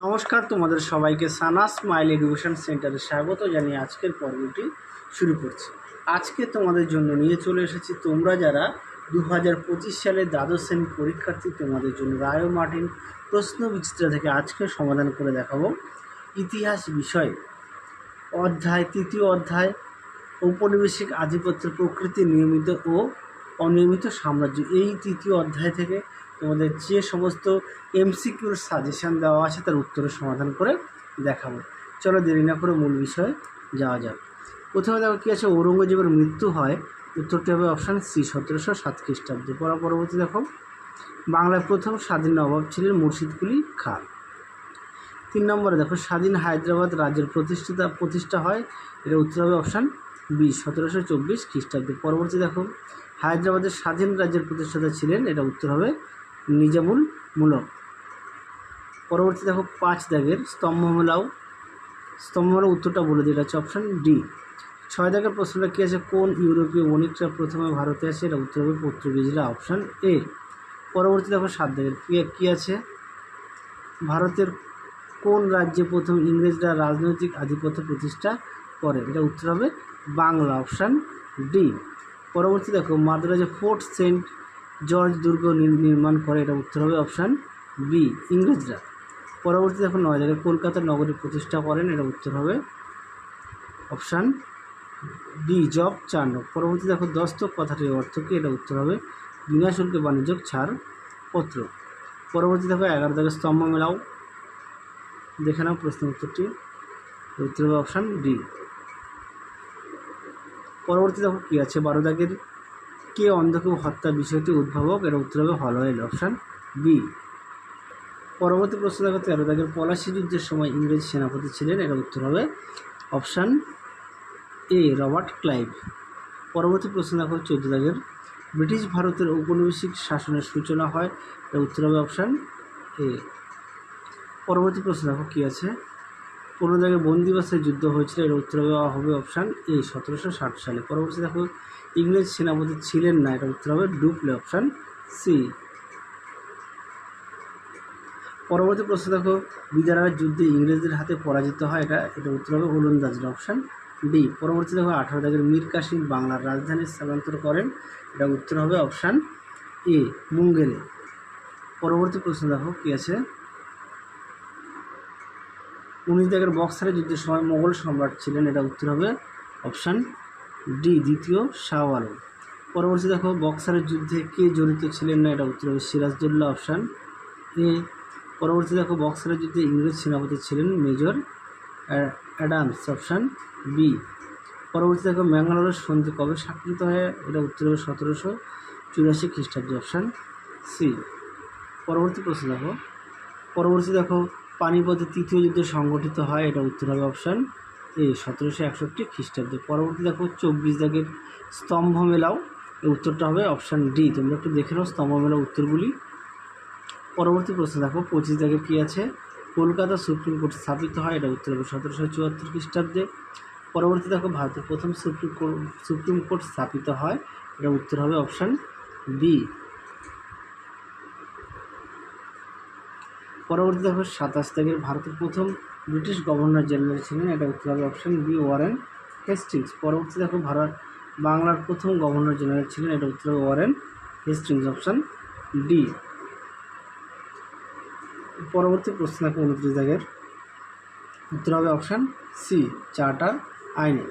নমস্কার, তোমাদের সবাইকে সানা স্মাইল এডুকেশন সেন্টারে স্বাগত জানিয়ে আজকের পর্বটি শুরু করছি। আজকে তোমাদের জন্য নিয়ে চলে এসেছি তোমরা যারা দু হাজার পঁচিশ সালে দ্বাদশ শ্রেণির পরীক্ষার্থী, তোমাদের জন্য রায় মার্টিন প্রশ্ন বিচিত্র থেকে আজকে সমাধান করে দেখাবো। ইতিহাস বিষয়। অধ্যায়, তৃতীয় অধ্যায়, ঔপনিবেশিক আধিপত্যের প্রকৃতি নিয়মিত ও অনিয়মিত সাম্রাজ্য। এই তৃতীয় অধ্যায় থেকে তোমাদের যে সমস্ত এমসিকিউর সাজেশান দেওয়া আছে তার উত্তরের সমাধান করে দেখাবো। চলো দেরি না করে মূল বিষয়ে যাওয়া যাক। প্রথমে দেখো কী আছে, ঔরঙ্গজেবের মৃত্যু হয়, উত্তরটি হবে অপশান সি, সতেরোশো সাত খ্রিস্টাব্দে। পড়া পরবর্তী দেখো বাংলার প্রথম স্বাধীন নবাব ছিলেন মুর্শিদকুলি খাঁ তিন নম্বরে দেখো, স্বাধীন হায়দ্রাবাদ রাজ্যের প্রতিষ্ঠিতা, প্রতিষ্ঠা হয় এটা উত্তর হবে অপশান বি, সতেরোশো চব্বিশ খ্রিস্টাব্দে। পরবর্তী দেখো, হায়দ্রাবাদের স্বাধীন রাজ্যের প্রতিষ্ঠাতা ছিলেন এটা উত্তর হবে নিজামুল মূলক। পরবর্তী দেখো পাঁচ দাগের স্তম্ভমেলাও স্তম্ভমেলাও উত্তরটা বলে দিই, এটা হচ্ছে অপশান ডি ছয় দাগের প্রশ্নটা কী আছে? কোন ইউরোপীয় বণিকরা প্রথমে ভারতে আসে? এটা উত্তর হবে পর্তুগিজরা অপশান এ পরবর্তী দেখো সাত দাগের কী আছে? ভারতের কোন রাজ্যে প্রথম ইংরেজরা রাজনৈতিক আধিপত্য প্রতিষ্ঠা করে? এটা উত্তর হবে বাংলা অপশান ডি পরবর্তী দেখো মাদ্রাজে ফোর্ট সেন্ট জর্জ দুর্গ নির- নির্মাণ করে, এটা উত্তর হবে অপশান বি ইংরেজরা। পরবর্তী দেখো নয় জায়গায় কলকাতা নগরী প্রতিষ্ঠা করেন, এটা উত্তর হবে অপশান ডি জব চার নং। পরবর্তী দেখো দস্তক কথাটির অর্থ কী, এটা উত্তর হবে বিনা শুল্কে বাণিজ্যিক ছাড় পত্র। পরবর্তী দেখো এগারো দাগের স্তম্ভ মেলাও। দেখে নাও প্রশ্ন উত্তরটি উত্তর হবে অপশান ডি পরবর্তী দেখো কী আছে, বারো দাগের কে অন্ধকে হত্যা বিষয়টি উদ্ভাবক এর উত্তর হবে হলওয়েল অপশান বি। পরবর্তী প্রশ্ন দেখো তেরো। দাগের পলাশি যুদ্ধের সময় ইংরেজ সেনাপতি ছিলেন, এর উত্তর হবে অপশান এ, রবার্ট ক্লাইভ। পরবর্তী প্রশ্ন দেখো চোদ্দ। দাগের ব্রিটিশ ভারতের ঔপনিবেশিক শাসনের সূচনা হয়, এর উত্তর হবে অপশান এ। পরবর্তী প্রশ্ন দেখো কী আছে? পনেরো। জায়গায় বন্দিবাসের যুদ্ধ হয়েছিল, এর উত্তর হবে অপশান এ, সতেরোশো ষাট সালে। পরবর্তী দেখো ইংরেজ সেনাপতি ছিলেন না, এটা উত্তর হবে ডুপ্লে অপশান সি। পরবর্তী প্রশ্ন দেখো বিদারার যুদ্ধে ইংরেজদের হাতে পরাজিত হয়, এটা এটা উত্তর হবে ওলন্দাজরা অপশান ডি। পরবর্তী দেখো, আঠারো দাগের মীর কাসিম বাংলার রাজধানী স্থানান্তর করেন, এটা উত্তর হবে অপশান এ মুঙ্গেরে পরবর্তী প্রশ্ন দেখো, কী আছে? উনিশ দাগের বক্সারের যুদ্ধের সময় মোগল সম্রাট ছিলেন, এটা উত্তর হবে অপশান ডি, দ্বিতীয় শাহ আলম। পরবর্তী দেখো, বক্সারের যুদ্ধে কে জড়িত ছিলেন না, এটা উত্তর হবে সিরাজদৌল্লা অপশান এ। পরবর্তী দেখো, বক্সারের যুদ্ধে ইংরেজ সেনাপতি ছিলেন মেজর অ্যাডামস, অপশান বি। পরবর্তী দেখো ম্যাঙ্গালোরের সন্ধি কবে স্বাক্ষরিত হয়, এটা উত্তর হবে সতেরোশো চুরাশি খ্রিস্টাব্দে, অপশান সি। পরবর্তী প্রশ্ন দেখো, পরবর্তী দেখো, পানিপথে তৃতীয় যুদ্ধ সংগঠিত হয়, এটা উত্তর হবে অপশান সতেরোশো একষট্টি খ্রিস্টাব্দে। পরবর্তী দেখো, চব্বিশ দাগের স্তম্ভ মেলাও উত্তরটা হবে অপশান ডি। তোমরা একটু দেখে নাও স্তম্ভ মেলা উত্তরগুলি। পরবর্তী প্রশ্ন দেখো, পঁচিশ দাগের কী আছে? কলকাতা সুপ্রিম কোর্ট স্থাপিত হয়, এটা উত্তর হবে সতেরোশো চুয়াত্তর খ্রিস্টাব্দে। পরবর্তী দেখো, ভারতের প্রথম সুপ্রিম কোর্ট সুপ্রিম কোর্ট স্থাপিত হয়, এটা উত্তর হবে অপশান বি। পরবর্তী দেখো, সাতাশ তারিখের ভারতের প্রথম ব্রিটিশ গভর্নর জেনারেল ছিলেন এটা উত্তর হবে অপশান বি ওয়ারেন হেস্টিংস। পরবর্তী দেখো ভারত বাংলার প্রথম গভর্নর জেনারেল ছিলেন এটা উত্তর হবে ওয়ারেন হেস্টিংস অপশান ডি। পরবর্তী প্রশ্ন দেখো উনত্রিশ দাগের। উত্তর হবে অপশান সি চার্টার আইনে।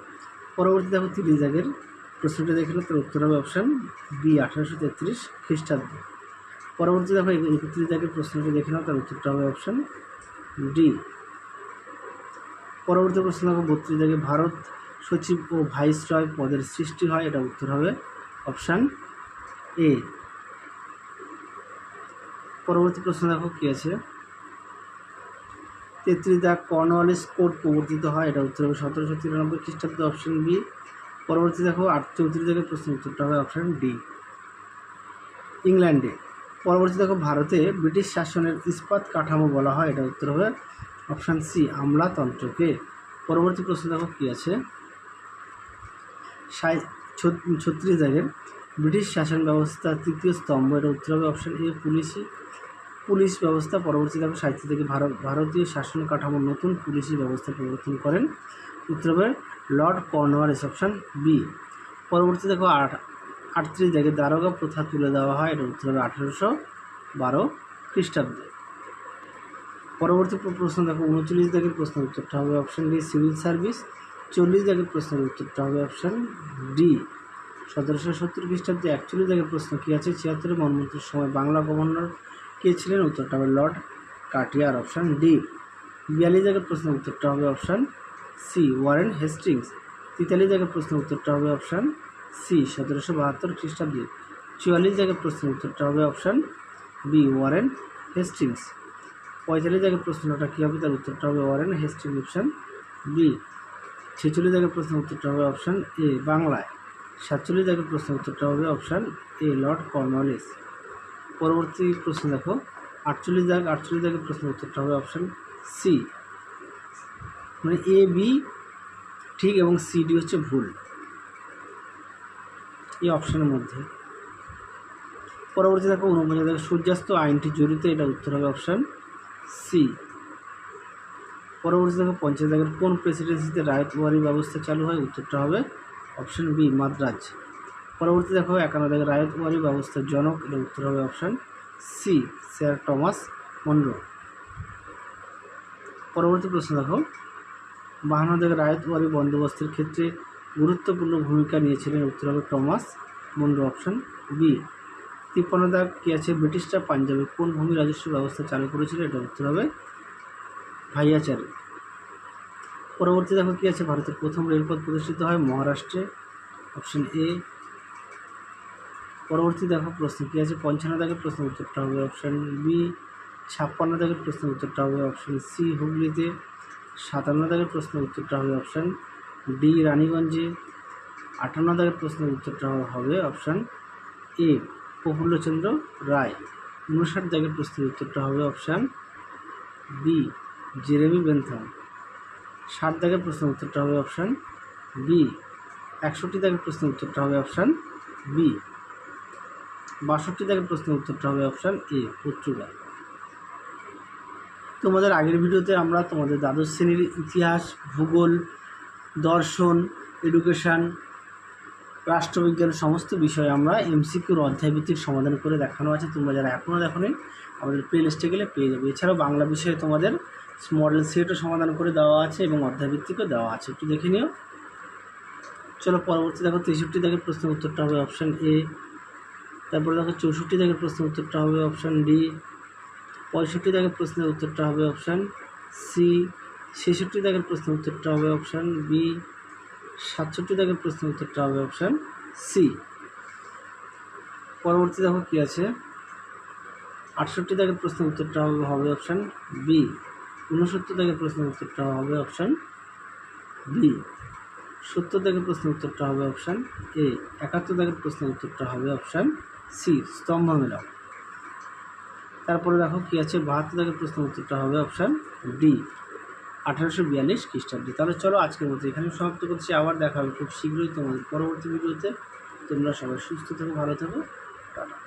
পরবর্তী দেখো তিরিশ দাগের প্রশ্নটা দেখে নাও, তার উত্তর হবে অপশান বি আঠারোশো তেত্রিশ খ্রিস্টাব্দে। পরবর্তী দেখো একত্রিশ দাগের প্রশ্নটি দেখে নাও তার উত্তরটা হবে অপশান ডি। পরবর্তী প্রশ্ন দেখো বত্রিশ দাগে ভারত সচিব ও ভাইসরয় পদের সৃষ্টি হয়, এটা উত্তর হবে অপশান এ পরবর্তী প্রশ্ন দেখো কী আছে? তেত্রিশ দাগ কর্নওয়ালিস কোড প্রবর্তিত হয়, এটা উত্তর হবে সতেরোশো তিরানব্বই খ্রিস্টাব্দে অপশান বি পরবর্তী দেখো আট চৌত্রিশ থেকে প্রশ্ন উত্তরটা হবে অপশান ডি ইংল্যান্ডে। পরবর্তী দেখো ভারতে ব্রিটিশ শাসনের ইস্পাত কাঠামো বলা হয়, এটা উত্তর হবে অপশান সি, আমলাতন্ত্রকে। পরবর্তী প্রশ্ন দেখো কী আছে? ছত্রিশ দাগের ব্রিটিশ শাসন ব্যবস্থা তৃতীয় স্তম্ভ, এটা উত্তর হবে অপশান এ, পুলিশি পুলিশ ব্যবস্থা পরবর্তী দেখো সাহিত্য থেকে ভারত ভারতীয় শাসন কাঠামোর নতুন পুলিশি ব্যবস্থা প্রবর্তন করেন। উত্তর হবে লর্ড কর্নওয়ালিস অপশান বি। পরবর্তী দেখো আট আটত্রিশ দেখে দারোগা প্রথা তুলে দেওয়া হয়, এটা উত্তর হবে আঠেরোশো বারো খ্রিস্টাব্দে। পরবর্তী প্রশ্ন দেখো, উনচল্লিশ দাগের প্রশ্ন উত্তরটা হবে অপশান ডি সিভিল সার্ভিস চল্লিশ দাগের প্রশ্নের উত্তরটা হবে অপশান ডি সতেরোশো সত্তর খ্রিস্টাব্দে একচল্লিশ দাগের প্রশ্ন কী আছে? ছিয়াত্তরের মনমন্ত্রীর সময় বাংলা গভর্নর কে ছিলেন? উত্তরটা হবে লর্ড কাটিয়ার অপশান ডি বিয়াল্লিশ দাগের প্রশ্নের উত্তরটা হবে অপশান সি ওয়ারেন হেস্টিংস। তেতাল্লিশ দাগের প্রশ্নের উত্তরটা হবে অপশান সি সতেরোশো বাহাত্তর খ্রিস্টাব্দে। চুয়াল্লিশ দাগের প্রশ্নের উত্তরটা হবে অপশান বি ওয়ারেন হেস্টিংস। পঁয়তাল্লিশ দাগের প্রশ্নটা কী হবে? তার উত্তরটা হবে ওয়ারেন হেস্টিংস অপশান বি। ছেচল্লিশ দাগের প্রশ্নের উত্তরটা হবে অপশান এ, বাংলায়। সাতচল্লিশ দাগের প্রশ্নের উত্তরটা হবে অপশান এ, লর্ড কর্নওয়ালিস পরবর্তী প্রশ্ন দেখো। আটচল্লিশ দাগ আটচল্লিশ দাগের প্রশ্নের উত্তরটা হবে অপশান সি। মানে এ, বি ঠিক এবং সি, ডি হচ্ছে ভুল। এই অপশানের মধ্যে। পরবর্তী দেখো, উনপঞ্চাশ সূর্যাস্ত আইনটি জড়িত, এটা উত্তর হবে অপশান সি পরবর্তী দেখো পঞ্চাশ দাগের কোন প্রেসিডেন্সিতে রায়তওয়ারি ব্যবস্থা চালু হয়? উত্তরটা হবে অপশান বি মাদ্রাজ। পরবর্তী দেখো একান্ন দাগের রায়তওয়ারি ব্যবস্থার জনক, এটা উত্তর হবে option C sir Thomas Munro পরবর্তী প্রশ্ন দেখো, বাহান্ন দাগের রায়তওয়ারি বন্দোবস্তের ক্ষেত্রে গুরুত্বপূর্ণ ভূমিকা নিয়েছিলেন, উত্তর হবে টমাস মনরো অপশান বি তিপ্পান্ন দাগ কী আছে? ব্রিটিশরা পাঞ্জাবে কোন ভূমি রাজস্ব ব্যবস্থা চালু করেছিল? এটা উত্তর হবে ভাইয়াচারি। পরবর্তী দেখো কী আছে? ভারতের প্রথম রেলপথ প্রতিষ্ঠিত হয় মহারাষ্ট্রে অপশন এ পরবর্তী দেখো প্রশ্ন কী আছে? পঞ্চান্ন দাগের প্রশ্ন উত্তরটা হবে অপশান বি ছাপ্পান্ন দাগের প্রশ্নের উত্তরটা হবে অপশান সি হুগলিতে সাতান্ন দাগের প্রশ্নের উত্তরটা হবে অপশান ডি রানীগঞ্জে আটান্ন দাগের প্রশ্নের উত্তরটা হবে অপশান এ প্রফুল্লচন্দ্র রায়। উনষাট দাগের প্রশ্নের উত্তরটা হবে অপশান বি জেরেমি বেনথম ষাট দাগের প্রশ্নের উত্তরটা হবে অপশান বি একষট্টি দাগের প্রশ্নের উত্তরটা হবে অপশান বি বাষট্টি দাগের প্রশ্নের উত্তরটা হবে অপশান এ পর্তুগাল। তোমাদের আগের ভিডিওতে আমরা তোমাদের দ্বাদশ শ্রেণির ইতিহাস, ভূগোল, দর্শন এডুকেশান রাষ্ট্রবিজ্ঞান সমস্ত বিষয়ে আমরা এমসিকিউর অধ্যায়ভিত্তিক সমাধান করে দেখানো আছে, তোমরা যারা এখনও দেখোনি, আমাদের প্লে লিস্টে গেলে পেয়ে যাবে। এছাড়াও বাংলা বিষয়ে তোমাদের মডেল সেটও সমাধান করে দেওয়া আছে এবং অধ্যায়ভিত্তিকও দেওয়া আছে। একটু দেখে নিও। চলো পরবর্তী দেখো, তেষট্টি দাগের প্রশ্নের উত্তরটা হবে অপশান এ তারপরে দেখো চৌষট্টি দাগের প্রশ্নের উত্তরটা হবে অপশান ডি পঁয়ষট্টি দাগের প্রশ্নের উত্তরটা হবে অপশান সি ছেষট্টি দাগের প্রশ্নের উত্তরটা হবে অপশান বি সাতষট্টি দাগের প্রশ্নের উত্তরটা হবে অপশান সি পরবর্তী দেখো কী আছে? আটষট্টি দাগের প্রশ্নের উত্তরটা হবে অপশান বি ঊনসত্তর দাগের প্রশ্নের উত্তরটা হবে অপশান বি সত্তর দাগের প্রশ্নের উত্তরটা হবে অপশান এ একাত্তর দাগের প্রশ্নের উত্তরটা হবে অপশান সি স্তম্ভ মেলাও তারপরে দেখো কী আছে? বাহাত্তর দাগের প্রশ্নের উত্তরটা হবে অপশান ডি আঠারোশো বিয়াল্লিশ খ্রিস্টাব্দে। তাহলে চলো আজকের মতো এখানে সমাপ্ত করছি। আবার দেখা হবে খুব শীঘ্রই তোমাদের পরবর্তী ভিডিওতে। তোমরা সবাই সুস্থ থাকো, ভালো থাকো। টাটা।